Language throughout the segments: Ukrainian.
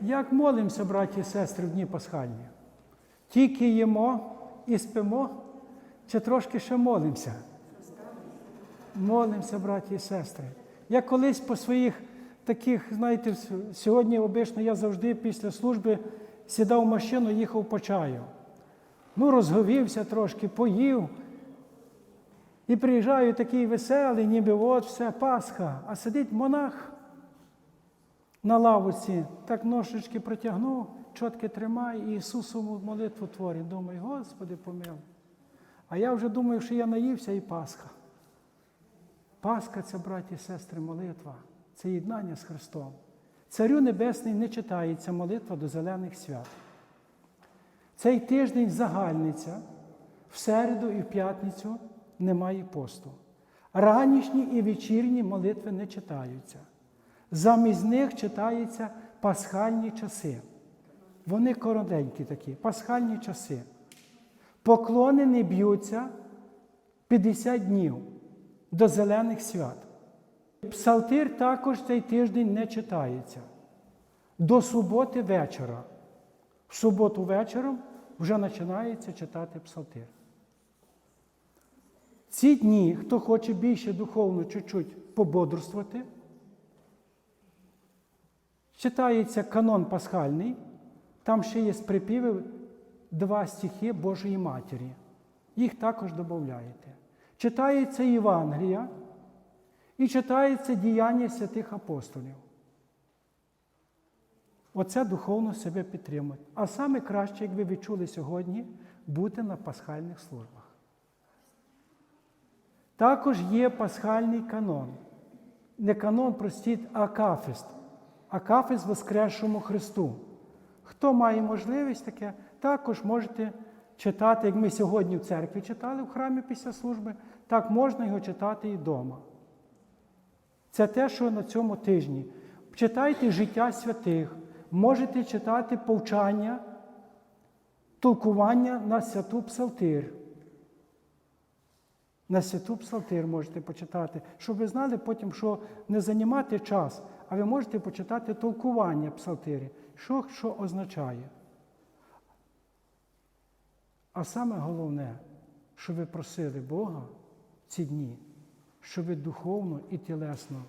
Як молимося, браті і сестри, в дні пасхальні? Тільки їмо і спимо, чи трошки ще молимося? Молимося, браті і сестри. Я колись по своїх таких, знаєте, сьогодні обично я завжди після служби сідав в машину, їхав по чаю. Ну, розговівся трошки, поїв. І приїжджаю такий веселий, ніби от все, Пасха, а сидить монах на лавочці, так ножички протягнув, чотки тримає, і Ісусову молитву творить. Думаю, Господи, помилуй. А я вже думаю, що я наївся і Пасха. Пасха це, браті і сестри, молитва, це єднання з Христом. Царю Небесний не читається молитва до зелених свят. Цей тиждень загальниця, в середу і в п'ятницю немає посту. Ранішні і вечірні молитви не читаються. Замість них читаються пасхальні часи. Вони коротенькі такі, пасхальні часи. Поклони не б'ються 50 днів до зелених свят. Псалтир також цей тиждень не читається. До суботи вечора. В суботу вечором вже починається читати псалтир. Ці дні, хто хоче більше духовно чуть-чуть пободрствувати, читається канон пасхальний, там ще є з два стихи Божої Матері. Їх також додаєте. Читається Євангелія і читається діяння святих апостолів. Оце духовно себе підтримує. А саме краще, як ви відчули сьогодні, бути на пасхальних службах. Також є пасхальний канон. Не канон, простіть, а акафіст. Акафіст Воскресшому Христу. Хто має можливість таке, також можете читати, як ми сьогодні в церкві читали в храмі після служби, так можна його читати і вдома. Це те, що на цьому тижні. Читайте життя святих, можете читати повчання, толкування на святу псалтир. На святу псалтир можете почитати, щоб ви знали потім, що не займати час, а ви можете почитати толкування псалтирі, що що означає. А саме головне, щоб ви просили Бога ці дні, щоб ви духовно і тілесно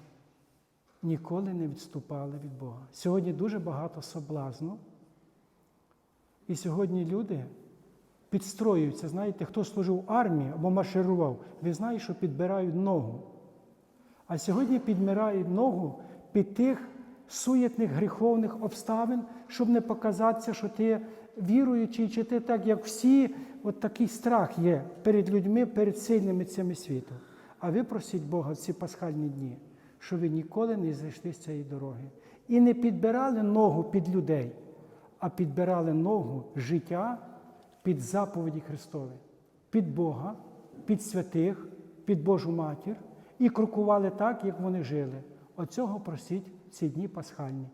ніколи не відступали від Бога. Сьогодні дуже багато соблазну. І сьогодні люди підстроюються. Знаєте, хто служив в армії або марширував, ви знаєте, що підбирають ногу. А сьогодні підбирають ногу під тих суєтних гріховних обставин, щоб не показатися, що ти віруючий, чи ти так, як всі, от такий страх є перед людьми, перед сильними цими світу. А ви просіть Бога в ці пасхальні дні, щоб ви ніколи не зайшли з цієї дороги. І не підбирали ногу під людей, а підбирали ногу життя під заповіді Христові, під Бога, під святих, під Божу матір і крокували так, як вони жили. Оцього просіть ці дні пасхальні.